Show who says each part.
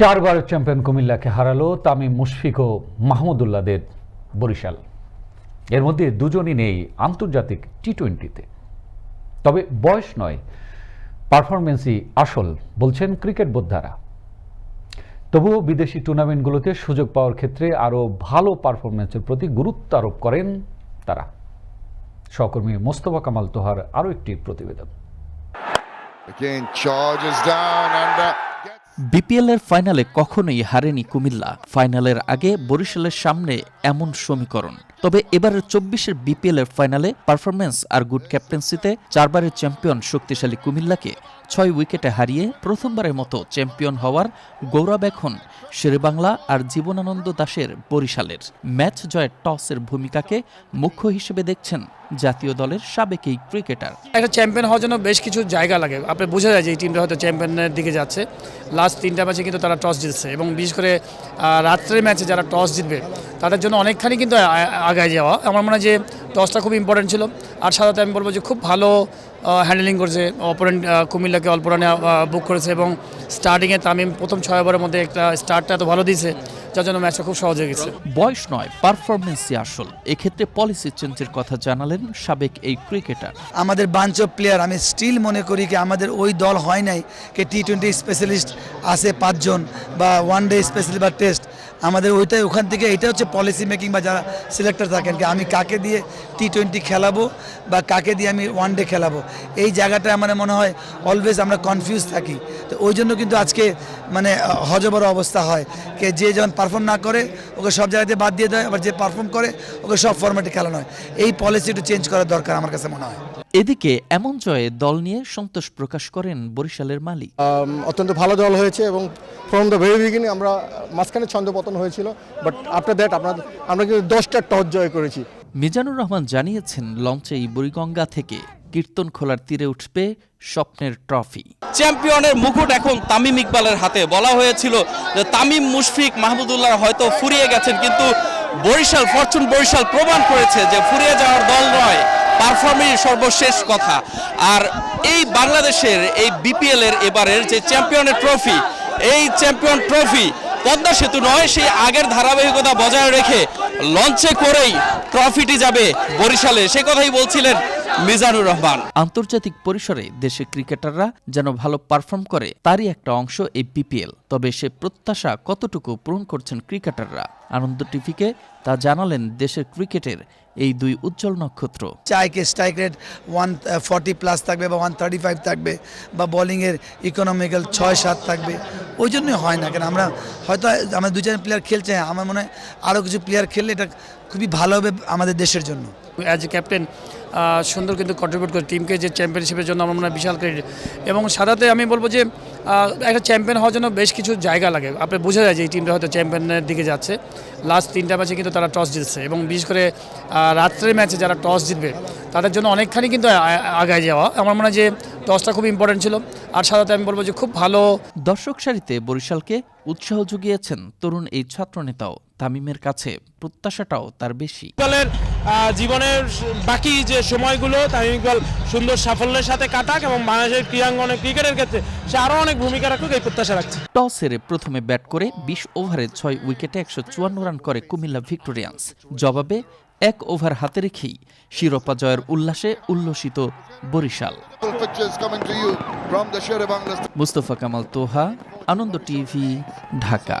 Speaker 1: চারবার চ্যাম্পিয়ন কুমিল্লাকে হারালো তামিম মুশফিক ও মাহমুদুল্লাহদের বরিশাল। এর মধ্যে দুজনই নেই আন্তর্জাতিক টি টোয়েন্টিতে তবে বয়স নয় পারফরমেন্সই আসল বলছেন ক্রিকেট বোদ্ধারা। তবুও বিদেশি টুর্নামেন্টগুলোতে সুযোগ পাওয়ার ক্ষেত্রে আরও ভালো পারফরমেন্সের প্রতি গুরুত্ব আরোপ করেন তারা। সহকর্মী মোস্তফা কামাল তোহার আরও একটি প্রতিবেদন।
Speaker 2: Again, charges down and uh, gets
Speaker 3: BPL এর ফাইনালে কখনোই হারেনি কুমিল্লা। ফাইনালের আগে বরিশালের সামনে এমন সমীকরণ। তবে এবারের চব্বিশের বিপিএল এর ফাইনালে পারফরমেন্স আর গুড ক্যাপ্টেন্সিতে চারবারের চ্যাম্পিয়ন শক্তিশালী কুমিল্লাকে ছয় উইকেটে হারিয়ে প্রথমবারের মতো চ্যাম্পিয়ন হওয়ার গৌরব এখন শেরেবাংলা আর জীবনানন্দ দাসের বরিশালের। ম্যাচ জয়ের টসের ভূমিকাকে মুখ্য হিসেবে দেখছেন জাতীয় দলের সাবেক এই ক্রিকেটার।
Speaker 4: একটা চ্যাম্পিয়ন হওয়ার জন্য বেশ কিছু জায়গা লাগে। আপনি বোঝা যায় যে এই টিমটা হয়তো চ্যাম্পিয়নের দিকে যাচ্ছে। লাস্ট তিনটা ম্যাচে কিন্তু তারা টস জিতছে এবং বিশেষ করে রাত্রের ম্যাচে যারা টস জিতবে তাদের জন্য অনেকখানি কিন্তু আগায় যাওয়া। আমার মনে হয় যে টসটা খুব ইম্পর্টেন্ট ছিল। আর সাধারণত আমি বলব যে খুব ভালো হ্যান্ডেলিং করেছে অপোনেন্ট কুমিল্লাকে অল্প রানে বুক করেছে এবং স্টার্টিংয়ে তামিম প্রথম ছয় ওভারের মধ্যে একটা স্টার্টটা এত ভালো দিয়েছে যার জন্য ম্যাচটা খুব সহজ হয়ে গেছে।
Speaker 3: বয়স নয় পারফরমেন্সই আসল। এক্ষেত্রে পলিসি চেঞ্জের কথা জানালেন সাবেক এই ক্রিকেটার
Speaker 5: আমাদের বাঞ্চ অফ প্লেয়ার আমি স্টিল মনে করি কি আমাদের ওই দল হয় নাই কি টি টোয়েন্টি স্পেশালিস্ট আছে পাঁচজন বা ওয়ান ডে স্পেশালি বা টেস্ট আমাদের ওইটাই, ওখান থেকে এটা হচ্ছে পলিসি মেকিং বা যারা সিলেক্টর থাকেন আমি কাকে দিয়ে টি টোয়েন্টি খেলাবো বা কাকে দিয়ে আমি ওয়ান ডে খেলাবো? এই জায়গাটা আমার মনে হয় অলওয়েজ আমরা কনফিউজ থাকি। তো ওই জন্য কিন্তু আজকে মানে হজবর অবস্থা হয়। কে যে যখন পারফর্ম না করে ওকে সব জায়গাতে বাদ দিয়ে দেয় আবার যে পারফর্ম করে ওকে সব ফরম্যাটে খেলানো হয়। এই পলিসি একটু চেঞ্জ করার দরকার আমার কাছে মনে হয়।
Speaker 3: এদিকে এমন জয়ে দল নিয়ে সন্তোষ প্রকাশ করেন বরিশালের মালিক।
Speaker 6: অত্যন্ত ভালো দল হয়েছে এবং ফ্রম দ্য ভেরি বিগিনিং আমরা মাঝখানে ছন্দপতন হয়েছিল বাট আফটার দ্যাট আমরা আমরা কিন্তু দশটা টস জয় করেছি।
Speaker 3: মিজানুর রহমান জানিয়েছেন, লঞ্চে এই বুড়িগঙ্গা থেকে কীর্তন খোলার তীরে উঠবে স্বপ্নের ট্রফি।
Speaker 7: চ্যাম্পিয়নের মুকুট এখন তামিম ইকবালের হাতে। বলা হয়েছিল যে তামিম, মুশফিক, মাহমুদুল্লাহ হয়তো ফুরিয়ে গেছেন, কিন্তু বরিশাল, ফরচুন বরিশাল প্রমাণ করেছে যে ফুরিয়ে যাওয়ার দল নয় পারফর্মই সর্বশেষ কথা। আর এই বাংলাদেশের, এই বিপিএল এর এবারের যে চ্যাম্পিয়নের ট্রফি, এই চ্যাম্পিয়ন ট্রফি পদ্মা সেতু নয়, সেই আগের ধারাবাহিকতা বজায় রেখে লঞ্চে করেই ট্রফিটি যাবে বরিশালে। সে কথাই বলছিলেন মিজানুর রহমান।
Speaker 3: আন্তর্জাতিক পরিসরে দেশের ক্রিকেটাররা যেন ভালো পারফর্ম করে, তারই একটা অংশ এই বিপিএল তবে সে প্রত্যাশা কতটুকু পূরণ করছেন ক্রিকেটাররা? আনন্দ টিভিকে তা জানালেন দেশের ক্রিকেটের এই দুই উজ্জ্বল নক্ষত্র।
Speaker 5: চাইকে strike rate one forty plus থাকবে বা ওয়ান থার্টি ফাইভ থাকবে বা বোলিংয়ের ইকোনমিক্যাল ছয় সাত থাকবে। ওই জন্যই হয় না কেন? আমরা হয়তো আমরা দুজন প্লেয়ার খেলছে আমার মনে হয় আরও কিছু প্লেয়ার খেললে এটা খুবই ভালো হবে আমাদের দেশের জন্য।
Speaker 4: অ্যাজ এ ক্যাপ্টেন সুন্দর কিন্তু কন্ট্রিবিউট করে টিমকে যে চ্যাম্পিয়নশিপের জন্য আমার মনে হয় বিশাল ক্রেডিট এবং সাদাতে আমি বলব যে একটা চ্যাম্পিয়ন হওয়ার জন্য বেশ কিছু জায়গা লাগে। আপনি বোঝা যায় যে এই টিমটা হয়তো চ্যাম্পিয়নের দিকে যাচ্ছে। লাস্ট তিনটা ম্যাচে কিন্তু তারা টস জিতছে এবং বিশেষ করে রাত্রের ম্যাচে যারা টস জিতবে, তাদের জন্য অনেকখানি কিন্তু আগায় যাওয়া। আমার মনে হয় যে টসটা খুব ইম্পর্টেন্ট ছিল। আর সাধারণত আমি বলব যে খুব ভালো
Speaker 3: দর্শক সারিতে বরিশালকে উৎসাহ জুগিয়েছেন তরুণ এই ছাত্রনেতাও তামিমের কাছে প্রত্যাশাটাও তার বেশি।
Speaker 8: ইকবালের জীবনের বাকি যে সময়গুলো তামিম ইকবাল সুন্দর সাফল্যের সাথে কাটাক এবং বাংলাদেশের ক্রীড়াঙ্গনে ক্রিকেটের ক্ষেত্রে সে আরও অনেক ভূমিকা রাখুক এই প্রত্যাশা রাখছে।
Speaker 3: টস হেরে প্রথমে ব্যাট করে বিশ ওভারে ছয় উইকেটে একশো চুয়ান্ন রান করে কুমিল্লা ভিক্টোরিয়ান্স। জবাবে এক ওভার হাতে রেখেই শিরোপা জয়ের উল্লাসে উল্লসিত বরিশাল। মুস্তফা কামাল তোহা আনন্দ টিভি ঢাকা।